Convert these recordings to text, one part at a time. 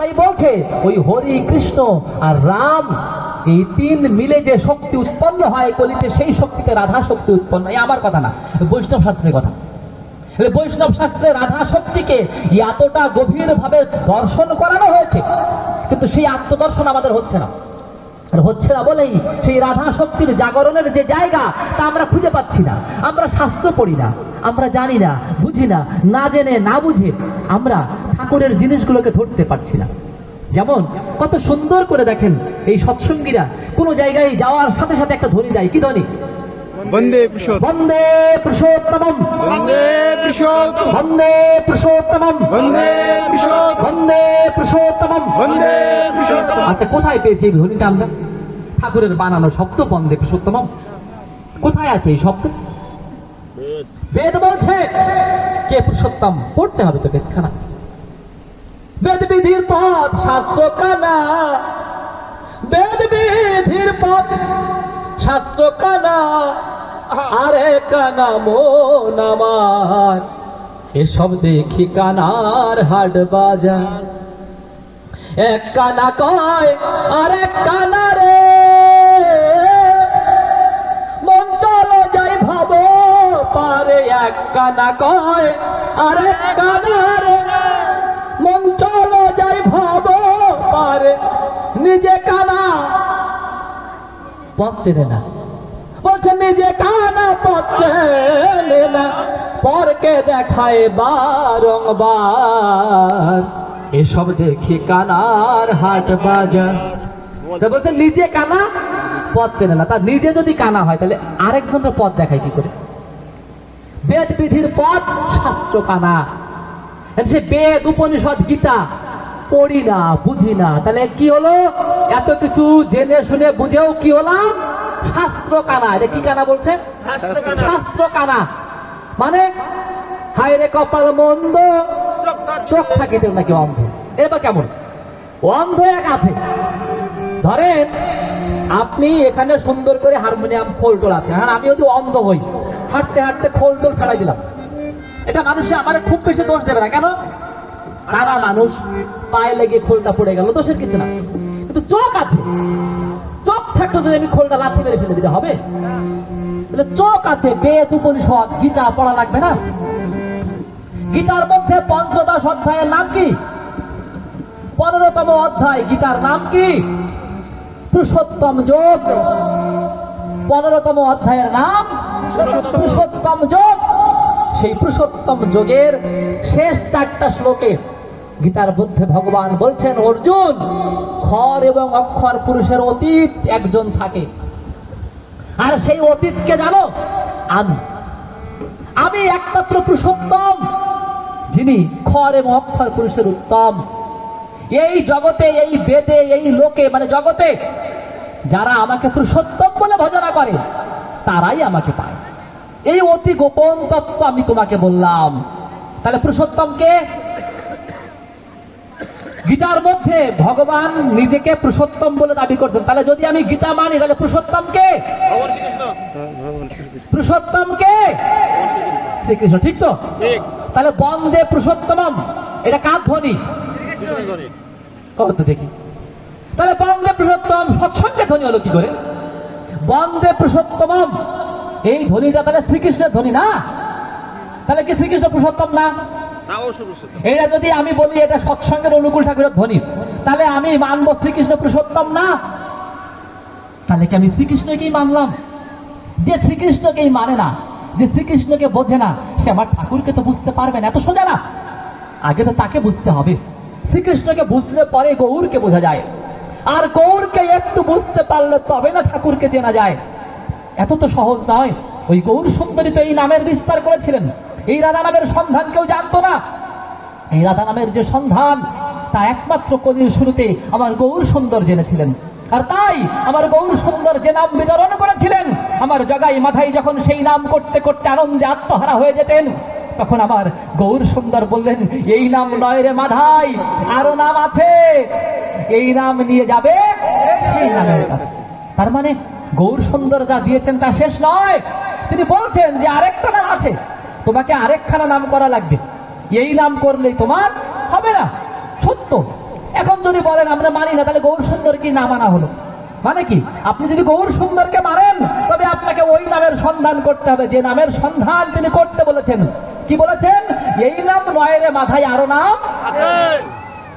তাই বলছে, ওই হরি কৃষ্ণ আর রাম, এই তিন মিলে যে শক্তি উৎপন্ন হয় কলিতে, সেই শক্তিতে রাধা শক্তি উৎপন্ন এই আমার কথা না বৈষ্ণব শাস্ত্রের কথা। বৈষ্ণব শাস্ত্রে রাধা শক্তিকে এতটা গভীরভাবে দর্শন করানো হয়েছে, কিন্তু সেই আত্মদর্শন আমাদের হচ্ছে না। আর হচ্ছে না বলেই সেই রাধা শক্তির জাগরণের যে জায়গা, তা আমরা খুঁজে পাচ্ছি না। আমরা শাস্ত্র পড়ি না, আমরা জানি না, বুঝি না না জেনে, না বুঝে আমরা ঠাকুরের জিনিসগুলোকে ধরতে পারছি না। যেমন কত সুন্দর করে দেখেন এই সৎসঙ্গীরা কোনো জায়গায় যাওয়ার সাথে সাথে একটা ধ্বনি দেয়। কি ধ্বনি বন্দে বন্দে পুরুষোত্তমম। বন্দে পুরুষোত্তম বন্দে পুরুষোত্তমম। বন্দে পুরুষোত্তম বন্দে পুরুষোত্তমম। বন্দে পুরুষোত্তম আচ্ছা কোথায় পেয়েছি এই ধ্বনিটা আমরা? ঠাকুরের বানানো শব্দ বন্দে পুরুষোত্তমম। কোথায় আছে এই শব্দ? বেদ বলছে কে পুরুষোত্তম? পড়তে হবে তো বেদখানা। বেদ বিধির পথ শাস্ত্র কানা বেদ বিধির পথ শাস্ত্র কানা আরে কানা মন আমার। এসব দেখি কানার হাট বাজার এক কানা কয়, আর এক কানা রে। মন চলো যাই ভাব, পারে এক কানা কয়, আর এক কানা রে। মন ভাব, পারে। নিজে কানা। না। বলছে, নিজে কানা না। পরকে দেখায় বারংবার। এসব দেখি কানার হাট বাজার। বলছে, নিজে কানা, পথ চেনে না। তার নিজে যদি কানা হয়, তাহলে আরেকজনের পথ দেখায় কি করে? বেদ বিধির পথ শাস্ত্র কানা। সে বেদ উপনিষদ গীতা পড়ি না বুঝি না। তাহলে কি হলো? এত কিছু জেনে শুনে বুঝেও কি হলাম? শাস্ত্র কানা এটা কি কানা বলছে? শাস্ত্র কানা মানে হায় রে কপাল মন্দ। চোখ থাকিতে নাকি অন্ধ? এবার কেমন? অন্ধ এক আছে। ধরেন আপনি এখানে সুন্দর করে হারমোনিয়াম খোলটোল আছে। হ্যাঁ আমি যদি অন্ধ হই হাঁটতে হাঁটতে খোলটোল ফেলাই দিলাম। এটা মানুষে আমার খুব বেশি দোষ দেবে না। কেন? কারা মানুষ পায়ে লেগে খোলটা পড়ে গেল দোষের কিছু না। কিন্তু চোখ আছে। চোখ থাকতো যদি আমি খোলটা লাথি মেরে ফেলে দিতে হবে? তাহলে চোখ আছে বেদ উপনিষদ গীতা পড়া লাগবে না? গীতার মধ্যে পঞ্চদশ অধ্যায়ের নাম কি? পনেরোতম অধ্যায় গীতার নাম কি? পুরুষোত্তম যোগ। পনেরোতম অধ্যায়ের নাম পুরুষোত্তম যোগ। সেই পুরুষোত্তম যোগের শেষ চারটা শ্লোকে গীতার মধ্যে ভগবান বলছেন, অর্জুন, খর এবং অক্ষর পুরুষের অতীত একজন থাকে। আর সেই অতীতকে জানো, আমি। আমি একমাত্র পুরুষোত্তম, যিনি খর এবং অক্ষর পুরুষের উত্তম। এই জগতে, এই বেদে, এই লোকে মানে জগতে, যারা আমাকে পুরুষোত্তম বলে ভজনা করে, তারাই আমাকে পায়। এই অতি গোপন তত্ত্ব আমি তোমাকে বললাম। তাহলে পুরুষোত্তমকে গীতার মধ্যে ভগবান নিজেকে পুরুষোত্তম বলে দাবি করছেন। তাহলে যদি আমি গীতা মানি তাহলে পুরুষোত্তমকে পুরুষোত্তমকে শ্রীকৃষ্ণ ঠিক তো? তাহলে বন্দে পুরুষোত্তমম এটা কার ধ্বনি। কত দেখি। তাহলে বন্দে পুরুষোত্তম সৎসঙ্গে ধ্বনি হলো কি করে? বন্দে পুরুষোত্তমম এই ধ্বনিটা তাহলে শ্রীকৃষ্ণের ধ্বনি না? তাহলে কি শ্রীকৃষ্ণ পুরুষোত্তম না? এটা যদি আমি বলি এটা সৎসঙ্গের অনুকূল ঠাকুরের ধ্বনি তাহলে আমি মানবো শ্রীকৃষ্ণ পুরুষোত্তম না? তাহলে কি আমি শ্রীকৃষ্ণকেই মানলাম? যে শ্রীকৃষ্ণকেই মানে না যে শ্রীকৃষ্ণকে বোঝে না সে আমার ঠাকুরকে তো বুঝতে পারবে না এত সোজা না? আগে তো তাকে বুঝতে হবে। শ্রীকৃষ্ণকে বুঝলে পরে গৌরকে বোঝা যায়। আর গৌরকে একটু বুঝতে পারলে তবে না ঠাকুরকে চেনা যায়। এত তো সহজ নয়। ওই গৌর সুন্দরী তো এই নামের বিস্তার করেছিলেন। এই রাধা নামের সন্ধান কেউ জানতো না। এই রাধা নামের যে সন্ধান, তা একমাত্র কলির শুরুতে আমার গৌর সুন্দর জেনেছিলেন। আর তাই আমার গৌর সুন্দর যে নাম বিতরণ করেছিলেন, আমার জগাই মাথায় যখন সেই নাম করতে করতে আনন্দে আত্মহারা হয়ে যেতেন, তখন আমার গৌর সুন্দর বললেন, এই নাম নয় রে মাধাই, আরও নাম আছে। এই নাম নিয়ে যাবে সেই নামের কাছে। তার মানে গৌর সুন্দর যা দিয়েছেন তা শেষ নয়। তিনি বলছেন যে আরেকটা নাম আছে। তোমাকে আরেকখানা নাম করা লাগবে। এই নাম করলেই তোমার হবে না। সত্য। এখন যদি বলেন আমরা মানি না, তাহলে গৌর সুন্দর কি না মানা হলো? মানে কি? আপনি যদি গৌর সুন্দরকে মারেন তবে আপনাকে ওই নামের সন্ধান করতে হবে। যে নামের সন্ধান তিনি করতে বলেছেন। কি বলেছেন? এই নাম নয় রে মাথায়, আরও নাম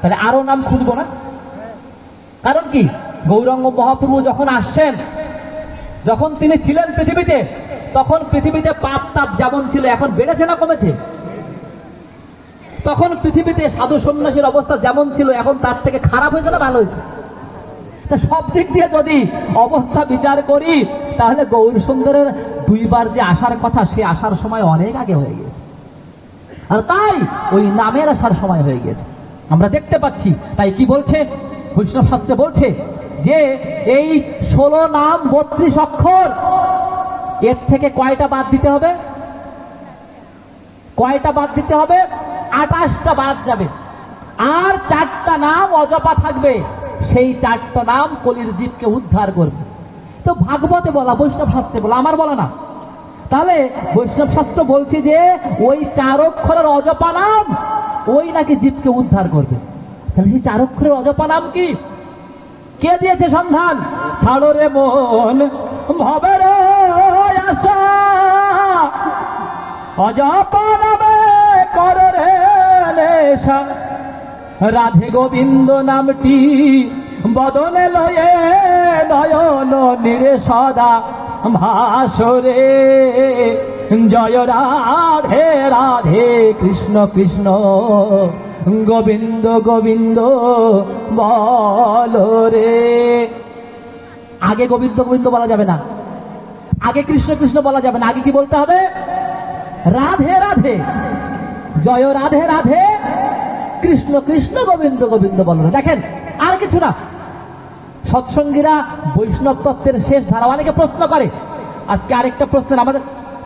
তাহলে আরও নাম খুঁজবো না? কারণ কি? গৌরাঙ্গ মহাপ্রভু যখন আসছেন যখন তিনি ছিলেন পৃথিবীতে, তখন পৃথিবীতে পাপ তাপ যেমন ছিল, এখন বেড়েছে না কমেছে? তখন পৃথিবীতে সাধু সন্ন্যাসীর অবস্থা যেমন ছিল, এখন তার থেকে খারাপ হয়েছে না ভালো হয়েছে? তা সব দিক দিয়ে যদি অবস্থা বিচার করি, তাহলে গৌর সুন্দরের দুইবার যে আসার কথা, সে আসার সময় অনেক আগে হয়ে গেছে আর তাই ওই নামের আসার সময় হয়ে গেছে আমরা দেখতে পাচ্ছি, তাই কি বলছে? বৈষ্ণব শাস্ত্রে বলছে যে এই ষোলো নাম, বত্রিশ অক্ষর। এর থেকে কয়টা বাদ দিতে হবে? কয়টা বাদ দিতে হবে? আঠাশটা বাদ যাবে। আর চারটা নাম অজপা থাকবে। সেই চারটা নাম কলির জীবকে উদ্ধার করবে। তো ভাগবতে বলা, বৈষ্ণব শাস্ত্রে বলা, আমার বলা না। তাহলে বৈষ্ণব শাস্ত্র বলছে যে, ওই চার অক্ষরের অজপা নাম, ওই নাকি জীবকে উদ্ধার করবে। তাহলে সেই চার অক্ষরের অজপা নাম কি? কে দিয়েছে সন্ধান? ছাড়ো রে মন, ভবের আশা। কর রে নেশা। রাধে গোবিন্দ নামটি বদনে লয়ে নয়ন নিরে সদা ভাসরে জয় রাধে রাধে কৃষ্ণ কৃষ্ণ, গোবিন্দ গোবিন্দ বল রে। আগে গোবিন্দ গোবিন্দ বলা যাবে না। আগে কৃষ্ণ কৃষ্ণ বলা যাবে না। আগে কি বলতে হবে? রাধে রাধে। জয় রাধে রাধে। কৃষ্ণ কৃষ্ণ গোবিন্দ গোবিন্দ বল। দেখেন, আর কিছু না। সৎসঙ্গীরা বৈষ্ণব তত্ত্বের শেষ ধারা অনেকে প্রশ্ন করে। আজকে আরেকটা প্রশ্নের আমাদের